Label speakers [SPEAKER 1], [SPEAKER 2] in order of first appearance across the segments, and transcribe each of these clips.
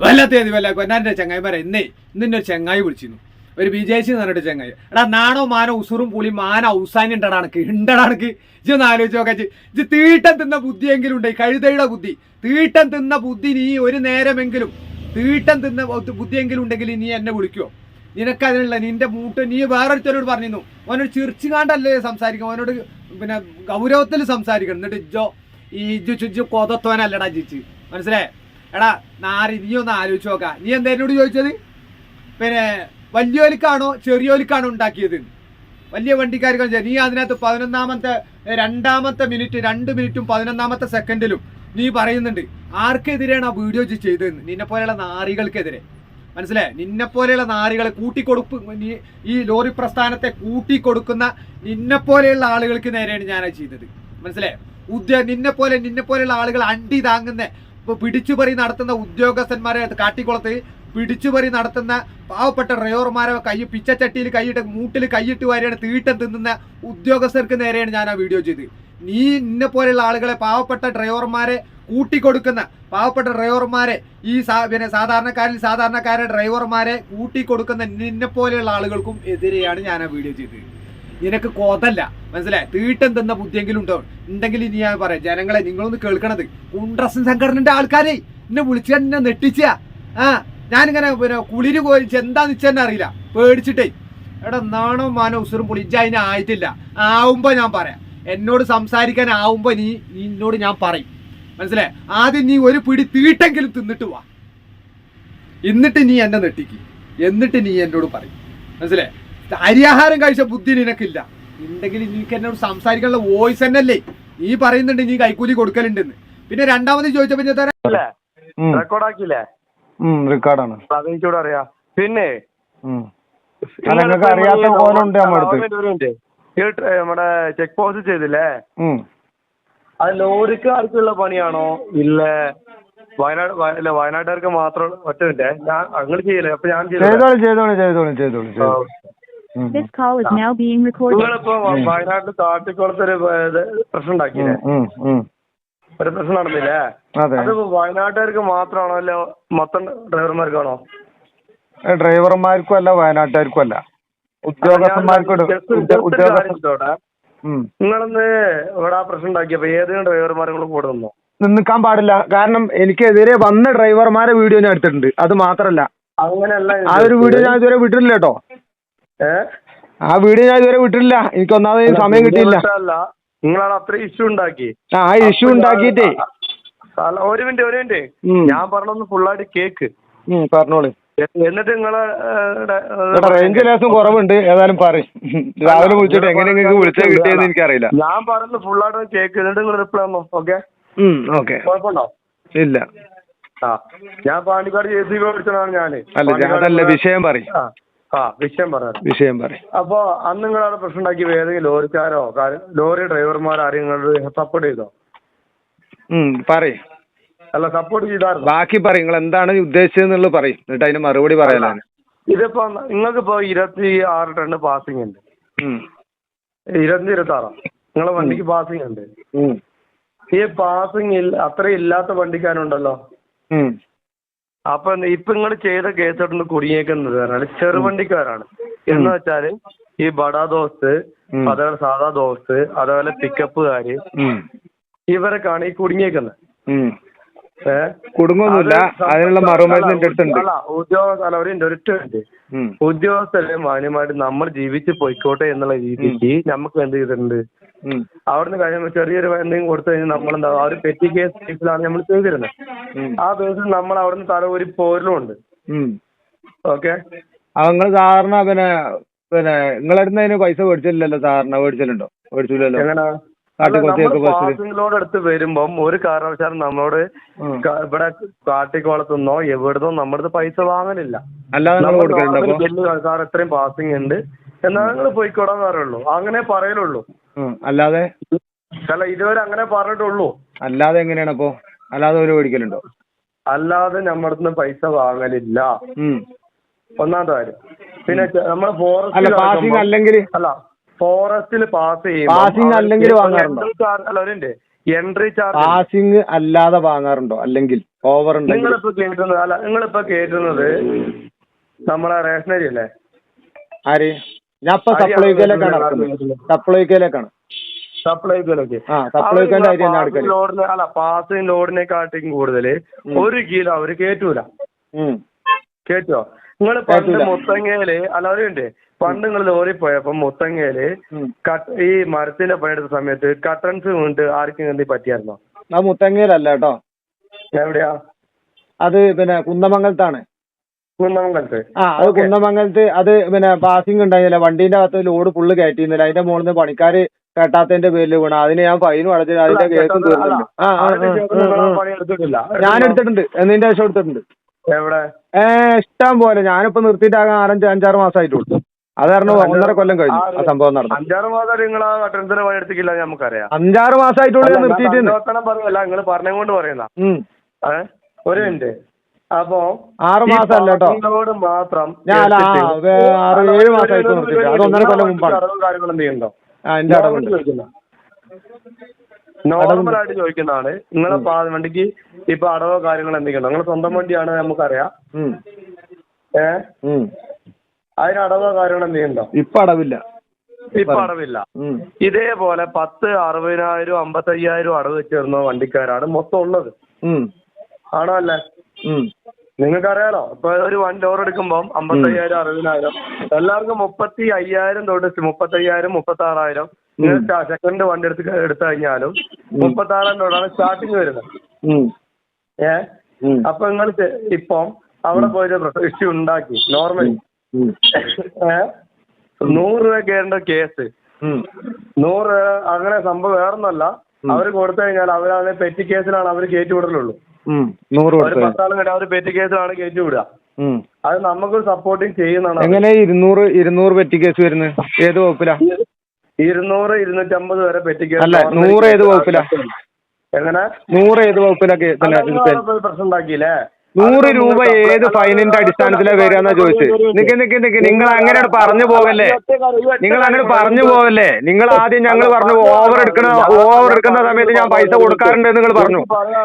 [SPEAKER 1] വല്ലാത്തേത് വല്ല കൊന്നാന്റെ ചങ്ങായിമാരെ ഇന്നേ ഇന്നിന്റെ ഒരു ചങ്ങായി വിളിച്ചിരുന്നു. ഒരു എന്ന് പറഞ്ഞിട്ട് ചങ്ങായി. എടാ നാണോ മാനോ ഉസുറും പുളി മാന ഔസാനി ഉണ്ടടാണക്ക് ഉണ്ടടാണക്ക് ഇജ് ഒന്ന് ആലോചിച്ച് നോക്കാ ഇജ് തീട്ടം തിന്ന ബുദ്ധിയെങ്കിലും ഉണ്ട് കഴുതയുടെ ബുദ്ധി. തീട്ടം തിന്ന ബുദ്ധി നീ ഒരു നേരമെങ്കിലും തീട്ടം തിന്ന ബുദ്ധി- ബുദ്ധിയെങ്കിലും ഉണ്ടെങ്കിൽ നീ എന്നെ വിളിക്കുമോ നിനക്ക് അതിനുള്ള നിന്റെ മൂട്ട് നീ വേറൊരുത്തരോട് പറഞ്ഞിരുന്നു. അവനോട് ചിർച്ചുകാണ്ടല്ലേ സംസാരിക്കും അവനോട് പിന്നെ ഗൗരവത്തിൽ സംസാരിക്കണം. എന്നിട്ട് ഇജ്ജോ ഈ ഇജ്ജു ചുജ്ജു കൊതത്തോനല്ലടാ ജിച്ച് മനസ്സിലായേ? എടാ നാരി നീ ഒന്ന് ആലോചിച്ച് നോക്ക. നീ എന്താ എന്നോട് ചോദിച്ചത്? പിന്നെ വലിയോലിക്കാണോ ചെറിയോലിക്കാണോ ഉണ്ടാക്കിയത്? വലിയ വണ്ടിക്കാർക്ക് നീ അതിനകത്ത് പതിനൊന്നാമത്തെ രണ്ടാമത്തെ മിനിറ്റ് രണ്ട് മിനിറ്റും പതിനൊന്നാമത്തെ സെക്കൻഡിലും നീ പറയുന്നുണ്ട് ആർക്കെതിരെയാണ് ആ വീഡിയോ ചെയ്തതെന്ന്? നിന്നെ പോലെയുള്ള നാറികൾക്കെതിരെ. മനസ്സിലായേ? നിന്നെ പോലെയുള്ള നാറികളെ കൂട്ടിക്കൊടുപ്പ് ഈ ലോറി പ്രസ്ഥാനത്തെ കൂട്ടിക്കൊടുക്കുന്ന നിന്നെ പോലെയുള്ള ആളുകൾക്ക് നേരെയാണ് ഞാനത് ചെയ്തത്. മനസ്സിലായേ? ഉദ്യ നിന്നെ പോലെ നിന്നെ പോലെയുള്ള ആളുകൾ അണ്ടി താങ്ങുന്ന പിടിച്ചുപറി നടത്തുന്ന ഉദ്യോഗസ്ഥന്മാരെ കാട്ടിക്കുളത്ത്. പിടിച്ചുപറി നടത്തുന്ന പാവപ്പെട്ട ഡ്രൈവർമാരെ കൈ പിച്ചച്ചട്ടിയിൽ കൈയിട്ട് മൂട്ടിൽ കൈയിട്ട് വാരിയാണ് തീട്ടം തിന്നുന്ന ഉദ്യോഗസ്ഥർക്ക് നേരെയാണ് ഞാൻ ആ വീഡിയോ ചെയ്ത്. നീ ഇന്നെ പോലെയുള്ള ആളുകളെ പാവപ്പെട്ട ഡ്രൈവർമാരെ കൂട്ടിക്കൊടുക്കുന്ന പാവപ്പെട്ട ഡ്രൈവർമാരെ ഈ പിന്നെ സാധാരണക്കാരിൽ സാധാരണക്കാരെ ഡ്രൈവർമാരെ കൂട്ടിക്കൊടുക്കുന്ന നിന്നെ പോലെയുള്ള ആളുകൾക്കും എതിരെയാണ് ഞാൻ ആ വീഡിയോ ചെയ്തത്. നിനക്ക് കൊതല്ല. മനസ്സിലായി? തീട്ടം തന്ന ബുദ്ധിയെങ്കിലും ഉണ്ടോ ഉണ്ടെങ്കിൽ ഇനി ഞാൻ പറയാം. ജനങ്ങളെ നിങ്ങളൊന്ന് കേൾക്കണത്. കുണ്ട്രസൻ സംഘടനന്റെ ആൾക്കാരെ എന്നെ വിളിച്ച എന്നെ നെട്ടിച്ച ആ ഞാനിങ്ങനെ പിന്നെ കുളിര് കോരിച്ച് എന്താന്ന് വെച്ചാൽ തന്നെ അറിയില്ല. പേടിച്ചിട്ടേ. എടാ നാണോ മാനോ ഉസുറും പൊളിച്ച അതിനെ ആയിട്ടില്ല. ആവുമ്പോ ഞാൻ പറയാം. എന്നോട് സംസാരിക്കാൻ ആവുമ്പോ നീ നിന്നോട് ഞാൻ പറയും. മനസ്സിലായി? ആദ്യം നീ ഒരു പിടി തീട്ടെങ്കിലും തിന്നിട്ട് വാ. എന്നിട്ട് നീ എന്നെ നെട്ടിക്ക് എന്നിട്ട് നീ എന്നോട് പറയും. മനസ്സിലായി? അരിയാഹാരം കഴിച്ച ബുദ്ധി നിനക്കില്ല. ഉണ്ടെങ്കിൽ നിനക്ക് എന്നോട് സംസാരിക്കാനുള്ള വോയിസ് തന്നെയല്ലേ? നീ പറയുന്നുണ്ട് നീ കൈക്കൂലി കൊടുക്കലുണ്ടെന്ന്. പിന്നെ രണ്ടാമത് ചോദിച്ചപ്പോ
[SPEAKER 2] അല്ലേ. റെക്കോർഡാക്കിയില്ലേ
[SPEAKER 3] റെക്കോർഡാണ്
[SPEAKER 2] അതെനിക്കൂടെ അറിയാം. പിന്നെ.
[SPEAKER 3] അല്ല അറിയാത്ത നമ്മുടെ അടുത്ത്.
[SPEAKER 2] ഒരു മിനിറ്റ്. ഈ ട്ര- നമ്മുടെ ചെക്ക് പോസ്റ്റ് ചെയ്തില്ലേ. അത് ലോറിക്കാർക്കുള്ള പണിയാണോ? ഇല്ല. വയനാട് വയ- ഇല്ല വയനാട്ടുകാർക്ക് മാത്രം ഒറ്റ മിനിറ്റ്. ഞാൻ അങ്ങനെ ചെയ്യില്ലേ? അപ്പൊ ഞാൻ
[SPEAKER 3] ചെയ്തോളൂ ചെയ്തോളൂ ചെയ്തോളൂ ചെയ്തോളൂ. ചെയ്തോളൂ call
[SPEAKER 4] This call is now being recorded.
[SPEAKER 2] നിങ്ങളിപ്പോ വയനാട്ടിൽ കാട്ടിക്കുളത്തൊരു ഇത് പ്രശ്നം ഉണ്ടാക്കിയില്ലേ
[SPEAKER 3] ഉം, ഉം.
[SPEAKER 2] ഒരു പ്രശ്നം നടന്നില്ലേ?
[SPEAKER 3] അതിപ്പോ
[SPEAKER 2] അത് വയനാട്ടുകാർക്ക് മാത്രമാണോ അല്ല മൊത്തം ഡ്രൈവർമാർക്കാണോ?
[SPEAKER 3] ഡ്രൈവർമാർക്കും അല്ല വയനാട്ടുകാർക്കും അല്ല. ഉദ്യോഗസ്ഥന്മാർക്കും.
[SPEAKER 2] നിങ്ങളൊന്ന് ഇവിടെ ആ പ്രശ്നം ഉണ്ടാക്കിയപ്പോ ഏതെങ്കിലും ഡ്രൈവർമാരെ കൂടെ നിന്നോ?
[SPEAKER 3] നിൽക്കാൻ പാടില്ല. കാരണം എനിക്കെതിരെ വന്ന ഡ്രൈവർമാരെ വീഡിയോ ഞാൻ എടുത്തിട്ടുണ്ട്. അത് മാത്രല്ല.
[SPEAKER 2] അങ്ങനെയല്ല
[SPEAKER 3] ആ ഒരു വീഡിയോ ഞാൻ ഇതുവരെ വിട്ടിട്ടില്ല കേട്ടോ. ആ വീഡിയോ ഞാൻ ഇതുവരെ വിട്ടിട്ടില്ല. എനിക്ക് ഒന്നാമത് സമയം കിട്ടിയില്ല.
[SPEAKER 2] നിങ്ങളാണ് അത്ര ഇഷ്യൂ ഉണ്ടാക്കി.
[SPEAKER 3] ആ ഇഷ്യൂ ഉണ്ടാക്കിയിട്ടേ.
[SPEAKER 2] അല്ല, ഒരു മിനിറ്റ് ഒരു മിനിറ്റ്. ഞാൻ പറഞ്ഞൊന്ന് ഫുള്ളായിട്ട് കേക്ക്.
[SPEAKER 3] പറഞ്ഞോളൂ.
[SPEAKER 2] എന്നിട്ട് നിങ്ങളെ
[SPEAKER 3] റേഞ്ച് ലേശം കുറവുണ്ട്. ഏതായാലും പറയും. രാവിലെ വിളിച്ചിട്ട് എങ്ങനെ നിങ്ങൾക്ക് വിളിച്ചാൽ കിട്ടിയെന്ന് എനിക്കറിയില്ല.
[SPEAKER 2] ഞാൻ പറഞ്ഞ് ഫുള്ളായിട്ട് കേക്ക്. എന്നിട്ട് നിങ്ങൾ റിപ്ലൈ തന്നോ ഓക്കെ
[SPEAKER 3] ഓക്കെ
[SPEAKER 2] കുഴപ്പമുണ്ടോ?
[SPEAKER 3] ഇല്ല.
[SPEAKER 2] ആ ഞാൻ പാണ്ടിക്കാട് ജെ സി ബി വിളിച്ചതാണ് ഞാൻ.
[SPEAKER 3] അല്ല ഞാൻ അതല്ല വിഷയം പറയും.
[SPEAKER 2] ആ വിഷയം പറഞ്ഞു.
[SPEAKER 3] വിഷയം പറയും.
[SPEAKER 2] അപ്പൊ അന്ന് നിങ്ങളവിടെ പ്രശ്നം ഉണ്ടാക്കി ഏതെങ്കിലും ലോറിക്കാരോ ലോറി ഡ്രൈവർമാരോ ആരെയും നിങ്ങൾ സപ്പോർട്ട് ചെയ്തോ?
[SPEAKER 3] ഉം പറയും.
[SPEAKER 2] അല്ല സപ്പോർട്ട് ചെയ്തായിരുന്നു?
[SPEAKER 3] ബാക്കി പറയും നിങ്ങൾ എന്താണ് ഉദ്ദേശിച്ചതെന്നുള്ളത് പറയും. എന്നിട്ട് അതിന് മറുപടി പറയാനാണ്
[SPEAKER 2] ഇതിപ്പോ നിങ്ങൾക്ക് ഇപ്പൊ ഇരുപത്തി ആറ് ടൺ പാസിംഗ് ഉണ്ട്.
[SPEAKER 3] ഉം.
[SPEAKER 2] ഇരുപത്തി ഇരുപത്തി ആറോ നിങ്ങളെ വണ്ടിക്ക് പാസിംഗ് ഉണ്ട്.
[SPEAKER 3] ഉം.
[SPEAKER 2] ഈ പാസിംഗ് അത്രയും അത്ര ഇല്ലാത്ത വണ്ടിക്കാരുണ്ടല്ലോ.
[SPEAKER 3] ഉം.
[SPEAKER 2] അപ്പൊ ഇപ്പൊ നിങ്ങൾ ചെയ്ത കേസോട്ട് കുടുങ്ങിയേക്കുന്നത് പറഞ്ഞാൽ ചെറുവണ്ടിക്കാരാണ്. എന്ന് വെച്ചാൽ ഈ ബടാ ദോസ്ത്
[SPEAKER 3] ഉം.
[SPEAKER 2] അതേപോലെ സാധാ ദോസ്ത് അതേപോലെ പിക്കപ്പുകാര്. ഇവരൊക്കെയാണ് ഈ കുടുങ്ങിയേക്കുന്നത്
[SPEAKER 3] കുടുങ്ങൊന്നുമില്ല. അതിനുള്ള മറുമരുന്ന് അടുത്തുണ്ട്.
[SPEAKER 2] ഉദ്യോഗസ്ഥ അല്ല ഒരു ഒരൊറ്റ ഉദ്യോഗസ്ഥരെ മാന്യമായിട്ട് നമ്മൾ ജീവിച്ച് പോയിക്കോട്ടെ എന്നുള്ള രീതിക്ക് നമുക്ക് എന്ത് ചെയ്തിട്ടുണ്ട്. അവിടുന്ന് കഴിയുമ്പോൾ ചെറിയൊരു എന്തെങ്കിലും കൊടുത്തു കഴിഞ്ഞാൽ നമ്മളെന്താ ആ ഒരു പെറ്റി കേസ് കേസിലാണ് നമ്മൾ ചെയ്തിരുന്നത് ആ ബേസിൽ നമ്മൾ അവിടുന്ന് തല ഒരു പോരലും
[SPEAKER 3] ഉണ്ട്
[SPEAKER 2] ഓക്കെ?
[SPEAKER 3] നിങ്ങൾ സാധാരണ പിന്നെ പിന്നെ നിങ്ങളടുത്ത് അതിന് പൈസ മേടിച്ചില്ലല്ലോ സാറിന്? മേടിച്ചിട്ടുണ്ടോ? മേടിച്ചില്ലല്ലോ?
[SPEAKER 2] എങ്ങനെ? ലോഡ് എടുത്ത് വരുമ്പം ഒരു കാരണവശാലും നമ്മളോട് ഇവിടെ കാട്ടിക്കുളത്തുനിന്നോ എവിടുന്നോ നമ്മുടെ പൈസ വാങ്ങലില്ല. സാർ ഇത്രയും പാസിംഗ് ഉണ്ട്. എന്നാൽ നിങ്ങൾ പോയിക്കോടാന്ന് പറയുള്ളൂ. അങ്ങനെ പറയലുള്ളൂ.
[SPEAKER 3] അല്ലാതെ
[SPEAKER 2] അല്ല ഇതുവരെ അങ്ങനെ പറഞ്ഞിട്ടുള്ളൂ.
[SPEAKER 3] അല്ലാതെ എങ്ങനെയാണ് അപ്പൊ? അല്ലാതെ ഒരു മേടിക്കലുണ്ടോ?
[SPEAKER 2] അല്ലാതെ നമ്മുടെ അടുത്ത് പൈസ വാങ്ങലില്ല. ഒന്നാമത്തെ കാര്യം. പിന്നെ നമ്മൾ ഫോറസ്റ്റിൽ
[SPEAKER 3] അല്ല പാസിംഗ്
[SPEAKER 2] ഫോറസ്റ്റ്
[SPEAKER 3] അല്ലെങ്കിൽ
[SPEAKER 2] അല്ല ഫോറസ്റ്റിൽ പാസ്
[SPEAKER 3] Passing അല്ലെങ്കിൽ വാങ്ങാറുണ്ടോ?
[SPEAKER 2] അല്ല ഒരു എൻട്രി ചാർജ്
[SPEAKER 3] പാസിംഗ് അല്ലാതെ വാങ്ങാറുണ്ടോ? അല്ലെങ്കിൽ ഓവർ
[SPEAKER 2] നിങ്ങളിപ്പോ കേട്ടുന്നത് അല്ല നിങ്ങളിപ്പോ കേട്ടുന്നത് നമ്മളെ റേഷനറി അല്ലേ
[SPEAKER 3] ആര്?
[SPEAKER 2] അരി
[SPEAKER 3] സപ്ലൈക്കോയിലേക്കാണ്
[SPEAKER 2] ആണ്
[SPEAKER 3] നടക്കുന്നത്. സപ്ലൈക്കോയിലേക്കാണ് സപ്ലൈക്കോയിലേക്ക്
[SPEAKER 2] ലോഡിന് അല്ല പാസിംഗ് ലോഡിനെക്കാട്ടിയും കൂടുതൽ ഒരു കിലോ അവർ കേറ്റൂല.
[SPEAKER 3] കേറ്റോ?
[SPEAKER 2] കേട്ടോ നിങ്ങൾ പണ്ട്. മുത്തങ്ങയിൽ അല്ല അവരുണ്ട് പണ്ട് നിങ്ങൾ ലോറി പോയപ്പോ മുത്തങ്ങയിൽ ഈ മരത്തിന്റെ പണിയെടുത്ത സമയത്ത് കട്ടൻസ് വീണിട്ട് ആർക്കും എന്തി പറ്റിയായിരുന്നോ?
[SPEAKER 3] മുത്തങ്ങയിലല്ല കേട്ടോ.
[SPEAKER 2] എവിടെയാ?
[SPEAKER 3] അത് പിന്നെ കുന്നമംഗലത്താണ്
[SPEAKER 2] കുന്നമംഗലത്ത്.
[SPEAKER 3] ആ അത്. കുന്നമംഗലത്ത് അത് പിന്നെ പാസിംഗ് ഉണ്ടായിരുന്നില്ല. വണ്ടീന്റെ അകത്ത് ലോഡ് ഫുള്ള് കയറ്റിയിരുന്നില്ല. അതിന്റെ മുകളിൽ നിന്ന് പണിക്കാര് കേട്ടാത്തതിന്റെ പേരിൽ വീണ. അതിന് ഞാൻ ഫൈനും അടച്ചിട്ട് അതിന്റെ കേസും
[SPEAKER 2] തീർന്നില്ല.
[SPEAKER 3] ഞാൻ എടുത്തിട്ടുണ്ട്. എന്നതിന്റെ ആവശ്യം എടുത്തിട്ടുണ്ട്. ഏ ഇഷ്ടം പോലെ. ഞാനിപ്പോ നിർത്തിയിട്ട് ആകെ ആറഞ്ച് അഞ്ചാറ് മാസമായിട്ടുള്ളൂ അത് കാരണം ഒന്നര കൊല്ലം കഴിഞ്ഞു ആ സംഭവം നടന്നു.
[SPEAKER 2] അഞ്ചാറ് മാസം നിങ്ങൾ ആ നമുക്കറിയാം.
[SPEAKER 3] അഞ്ചാറ് മാസമായിട്ടുള്ളൂ ഞാൻ നിർത്തിയിട്ട്
[SPEAKER 2] നിർത്തിയിട്ട് പറയല്ല നിങ്ങൾ പറഞ്ഞുകൊണ്ട് പറയുന്ന ഒരു മിനിറ്റ്. അപ്പോ
[SPEAKER 3] ആറ് മാസമല്ല കേട്ടോ
[SPEAKER 2] മാത്രം
[SPEAKER 3] ഞാൻ അല്ല, ആ,
[SPEAKER 2] എടുത്തിട്ട്
[SPEAKER 3] ആറ് ഏഴ്
[SPEAKER 2] മാസം
[SPEAKER 3] മാസമായിട്ട് നിർത്തിയിട്ട്.
[SPEAKER 2] ഒരു
[SPEAKER 3] അത് ഒന്നര കൊല്ലം മുമ്പാണ്.
[SPEAKER 2] കാര്യങ്ങൾ കാര്യങ്ങളും എന്തെയുണ്ടോ
[SPEAKER 3] ആ എന്റെ അടവുണ്ട്
[SPEAKER 2] നോർമൽ ആയിട്ട് ചോദിക്കുന്നതാണ് നിങ്ങളെ പാ- വണ്ടിക്ക് ഇപ്പൊ അടവോ കാര്യങ്ങളോ എന്തെങ്കിലും നിങ്ങളെ സ്വന്തം വണ്ടിയാണ് നമുക്കറിയാം
[SPEAKER 3] ഉം.
[SPEAKER 2] ഏ
[SPEAKER 3] ഉം.
[SPEAKER 2] അതിന് അടവോ കാര്യങ്ങളോ ഉണ്ടോ?
[SPEAKER 3] ഇപ്പൊ അടവില്ല
[SPEAKER 2] ഇപ്പൊ അടവില്ല
[SPEAKER 3] ഉം.
[SPEAKER 2] ഇതേപോലെ പത്ത് അറുപതിനായിരം അമ്പത്തയ്യായിരം അടവ് വെച്ചിരുന്ന വണ്ടിക്കാരാണ് മൊത്തം ഉള്ളത്
[SPEAKER 3] ഉം.
[SPEAKER 2] ആണോ അല്ലേ
[SPEAKER 3] ഉം.
[SPEAKER 2] നിങ്ങൾക്കറിയാലോ? ഇപ്പൊ ഒരു വൺ ഡോർ എടുക്കുമ്പോൾ അമ്പത്തയ്യായിരം അറുപതിനായിരം. എല്ലാവർക്കും മുപ്പത്തി അയ്യായിരം തൊട്ട് മുപ്പത്തയ്യായിരം മുപ്പത്തി ആറായിരം നിങ്ങൾ സെക്കൻഡ് വണ്ടി എടുത്ത് എടുത്തു കഴിഞ്ഞാലും മുപ്പത്തി ആറായിരം തൊട്ടാണ് സ്റ്റാർട്ടിങ് വരുന്നത്. ഏ. അപ്പൊ നിങ്ങൾ ഇപ്പം അവിടെ പോയിട്ട് ഇഷ്യൂ ഉണ്ടാക്കി. നോർമലി. ഏ? നൂറ് രൂപ കയറേണ്ട കേസ്. നൂറ് അങ്ങനെ സംഭവം വേറൊന്നല്ല അവർ കൊടുത്തു കഴിഞ്ഞാൽ അവരാണ് പെറ്റി കേസിലാണ് അവർ കയറ്റി വിടലുള്ളൂ.
[SPEAKER 3] നൂറ്
[SPEAKER 2] ഒരു
[SPEAKER 3] കൊടുത്തത്
[SPEAKER 2] പത്താളും പെറ്റി കേസിലാണ് കയറ്റി വിടുക.
[SPEAKER 3] ഉം.
[SPEAKER 2] അത് നമുക്ക് സപ്പോർട്ടിങ് ചെയ്യുന്നതാണ്.
[SPEAKER 3] എങ്ങനെ ഇരുന്നൂറ് ഇരുന്നൂറ് പെറ്റി കേസ് വരുന്നത് ഏത് വകുപ്പിലാ?
[SPEAKER 2] ഇരുന്നൂറ് ഇരുന്നൂറ്റമ്പത് വരെ പെറ്റി കേസ്
[SPEAKER 3] അല്ല, നൂറ് ഏത് വകുപ്പിലാ?
[SPEAKER 2] എങ്ങനെ?
[SPEAKER 3] നൂറ് ഏത് വകുപ്പിലാ കേസ്
[SPEAKER 2] അല്ല,
[SPEAKER 3] തന്നെ
[SPEAKER 2] നിങ്ങൾ പ്രശ്നം ഉണ്ടാക്കിയില്ലേ?
[SPEAKER 3] നൂറ് രൂപ ഏത് ഫൈനിന്റെ അടിസ്ഥാനത്തിലാ വരികയെന്നാ ചോദിച്ചത്? നിക്ക് നിക്ക് നിക്ക് നിങ്ങൾ അങ്ങനെ പറഞ്ഞു പോകല്ലേ നിങ്ങൾ അങ്ങനെ പറഞ്ഞു പോകല്ലേ നിങ്ങൾ ആദ്യം ഞങ്ങൾ പറഞ്ഞു ഓവർ എടുക്കണ ഓവർ എടുക്കുന്ന സമയത്ത് ഞാൻ പൈസ കൊടുക്കാറുണ്ട് നിങ്ങൾ പറഞ്ഞു.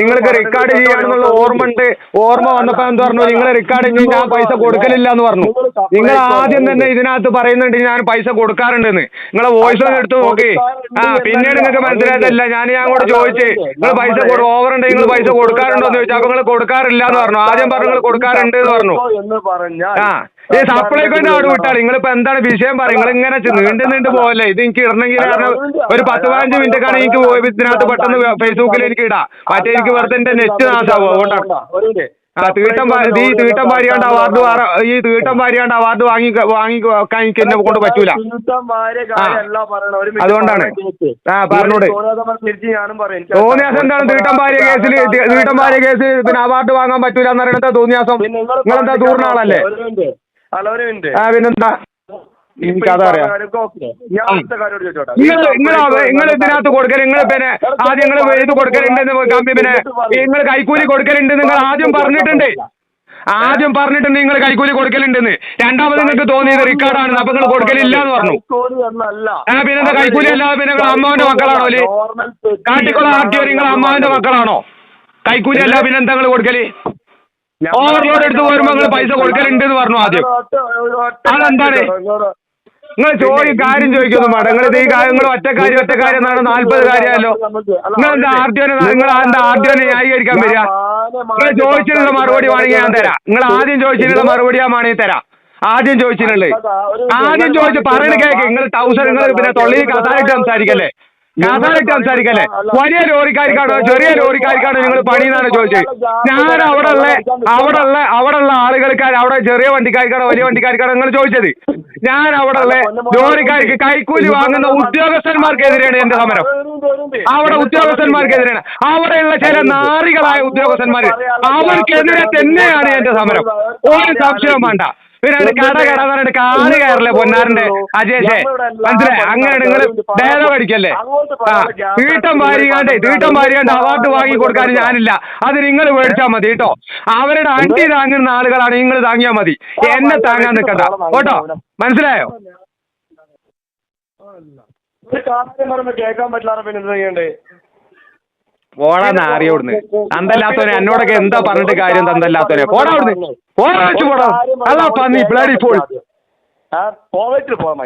[SPEAKER 3] നിങ്ങൾക്ക് റെക്കോർഡ് ചെയ്യാനുള്ള ഓർമ്മ ഉണ്ട്. ഓർമ്മ വന്നപ്പോ എന്ത് പറഞ്ഞു? നിങ്ങൾ റെക്കോർഡ് ചെയ്യും ഞാൻ പൈസ കൊടുക്കലില്ല എന്ന് പറഞ്ഞു. നിങ്ങൾ ആദ്യം തന്നെ ഇതിനകത്ത് പറയുന്നുണ്ട് ഞാൻ പൈസ കൊടുക്കാറുണ്ടെന്ന്. നിങ്ങളെ വോയിസ് ഒന്ന് എടുത്ത് നോക്കി. ആ പിന്നീട് നിങ്ങൾക്ക് മനസ്സിലായതല്ല. ഞാൻ ഞാൻ കൂടെ ചോദിച്ചേ നിങ്ങൾ പൈസ ഓവർ ഉണ്ട് നിങ്ങൾ പൈസ കൊടുക്കാറുണ്ടോ? എന്ന് ചോദിച്ചാൽ നിങ്ങൾ കൊടുക്കാറില്ല എന്ന് പറഞ്ഞു. ആദ്യം പറഞ്ഞു കൊടുക്കാറുണ്ട് എന്ന് പറഞ്ഞു.
[SPEAKER 2] എന്ന് പറഞ്ഞാൽ
[SPEAKER 3] ആ ഈ സപ്ലൈക്കോന്റെ അവിടെ വിട്ടാൽ നിങ്ങൾ നിങ്ങളിപ്പോ എന്താണ് വിഷയം പറയും നിങ്ങൾ ഇങ്ങനെ നീണ്ടു നീണ്ടു പോകല്ലേ ഇത് എനിക്ക് ഇടണമെങ്കിൽ ഒരു പത്ത് പതിനഞ്ച് മിനിറ്റ് ആണ് എനിക്ക് ഇതിനകത്ത് പെട്ടെന്ന് ഫേസ്ബുക്കിൽ എനിക്ക് ഇടാം. മറ്റേ എനിക്ക് വെറുതെ എന്റെ നെറ്റ് നാശാവും? അതുകൊണ്ടാണ്. ആ തീട്ടം ഈ തീട്ടം വാരിയാണ്ട് അവാർഡ് ഈ തീട്ടം വാരിയാണ്ട് അവാർഡ് വാങ്ങി വാങ്ങി വെക്കാൻ എനിക്ക് എന്നെ കൊണ്ട് പറ്റൂല.
[SPEAKER 2] വാരിയ
[SPEAKER 3] അതുകൊണ്ടാണ്. ആ, പറഞ്ഞോട്.
[SPEAKER 2] തോന്നിയാസം
[SPEAKER 3] എന്താണ് തീട്ടം ഭാര്യ കേസിൽ തീട്ടം ഭാര്യ കേസിൽ പിന്നെ അവാർഡ് വാങ്ങാൻ പറ്റൂല എന്ന് പറയുന്നത് തോന്നിയാസം നിങ്ങളെന്താ ആളല്ലേ?
[SPEAKER 2] മിനിറ്റ്.
[SPEAKER 3] ആ പിന്നെന്താ? എനിക്കതറിയാം. നിങ്ങൾ നിങ്ങൾ നിങ്ങൾ ഇതിനകത്ത് കൊടുക്കൽ നിങ്ങൾ പിന്നെ ആദ്യം നിങ്ങൾ ഇത് കൊടുക്കലുണ്ടെന്ന് കമ്പി പിന്നെ നിങ്ങൾ കൈക്കൂലി കൊടുക്കലുണ്ട് നിങ്ങൾ ആദ്യം പറഞ്ഞിട്ടുണ്ട്. ആദ്യം പറഞ്ഞിട്ടുണ്ട് നിങ്ങൾ കൈക്കൂലി കൊടുക്കലുണ്ടെന്ന്. രണ്ടാമത് നിങ്ങൾക്ക് തോന്നിയത് റിക്കാർഡാണെന്ന് അപ്പൊ നിങ്ങൾ കൊടുക്കലില്ല എന്ന് പറഞ്ഞു.
[SPEAKER 2] പിന്നെ.
[SPEAKER 3] ആ, പിന്നെന്താ കൈക്കൂലി അല്ലാതെ പിന്നെ നിങ്ങൾ അമ്മാവന്റെ മക്കളാണോ അല്ലേ? കാട്ടിക്കുളം ആക്കിയോ നിങ്ങൾ അമ്മാവിന്റെ മക്കളാണോ? കൈക്കൂലി അല്ല പിന്നെ എന്താ നിങ്ങൾ
[SPEAKER 2] കൊടുക്കൽ?
[SPEAKER 3] ഓവർലോഡ് എടുത്ത് പോരുമ്പോ നിങ്ങൾ പൈസ കൊടുക്കലുണ്ട് എന്ന് പറഞ്ഞു ആദ്യം. അതെന്താണ്? നിങ്ങൾ ചോദി കാര്യം ചോദിക്കുന്നു മാഡം. നിങ്ങൾ ഇത് ഈ കാര്യങ്ങൾ ഒറ്റ കാര്യം ഒറ്റ കാര്യം എന്നാണ് നാല്പത് കാര്യമല്ലോ. നിങ്ങൾ എന്താ ആർട്ടിയോനെ നിങ്ങൾ എന്താ ആർട്ടിയോനെ ന്യായീകരിക്കാൻ വരിക? നിങ്ങൾ ചോദിച്ചിട്ടുള്ള മറുപടി വേണമെങ്കിൽ ഞാൻ തരാം. നിങ്ങൾ ആദ്യം ചോദിച്ചിട്ടുള്ള മറുപടി ഞാൻ വേണമെങ്കിൽ തരാം. ആദ്യം ചോദിച്ചിട്ടുള്ളത്. ആദ്യം ചോദിച്ചു പറയണ കേക്ക് നിങ്ങൾ തൗസൻഡ് നിങ്ങൾ പിന്നെ തൊള്ളിയിൽ കഥാലിട്ട് സംസാരിക്കല്ലേ? കഥാലിട്ട് സംസാരിക്കല്ലേ? വലിയ ലോറിക്കാർക്കാണോ? ചെറിയ ലോറിക്കാർക്കാണോ നിങ്ങൾ പണി എന്നാണ് ചോദിച്ചത്? ഞാൻ അവിടെ ഉള്ള അവിടെ ഉള്ള അവിടെ ഉള്ള ആളുകൾക്ക് അവിടെ ചെറിയ വണ്ടിക്കാർക്കാണോ വലിയ വണ്ടിക്കാർക്കാണോ നിങ്ങൾ ചോദിച്ചത്? ഞാൻ അവിടെ ഉള്ള ലോറിക്കാർക്ക് കൈക്കൂലി വാങ്ങുന്ന ഉദ്യോഗസ്ഥന്മാർക്കെതിരെയാണ് എന്റെ സമരം. അവിടെ ഉദ്യോഗസ്ഥന്മാർക്കെതിരെയാണ്. അവിടെയുള്ള ചില നാറികളായ ഉദ്യോഗസ്ഥന്മാർ അവർക്കെതിരെ തന്നെയാണ് എന്റെ സമരം. ഒരു സംശയവും വേണ്ട. പിന്നെ കട കട പറഞ്ഞിട്ട് കാൽ കയറില്ലേ പൊന്നാറിന്റെ? അജേഷേ മനസ്സിലായി? അങ്ങനെ നിങ്ങൾ ഡയലോഗ് അടിക്കല്ലേ ആ തീട്ടം വാരിയാണ്ട് തീട്ടം വാരിയാണ്ട് അവാർഡ് വാങ്ങി കൊടുക്കാൻ ഞാനില്ല. അത് നിങ്ങൾ മേടിച്ചാൽ മതി കേട്ടോ. അവരുടെ അണ്ടി താങ്ങുന്ന ആളുകളാണ് നിങ്ങൾ താങ്ങിയാൽ മതി. എന്നെ താങ്ങാൻ നിൽക്കണ്ട. കേട്ടോ? മനസ്സിലായോ?
[SPEAKER 2] ഒരു കാര്യം പറയുമ്പോ കേൾക്കാൻ പറ്റില്ല പിന്നെ എന്ത് ചെയ്യണ്ടേ?
[SPEAKER 3] പോടാ അറിയോടുന്ന് അവിടുന്ന്. തന്തല്ലാത്തവനെ എന്നോടൊക്കെ എന്താ പറഞ്ഞിട്ട് കാര്യം തന്തല്ലാത്തവനെ പോടാ അവിടുന്ന്. പോടാ വെച്ച് പോടാ. അല്ല പന്നി ബ്ലഡി പോയി.
[SPEAKER 2] ആ പോയിട്ട് പോകാൻ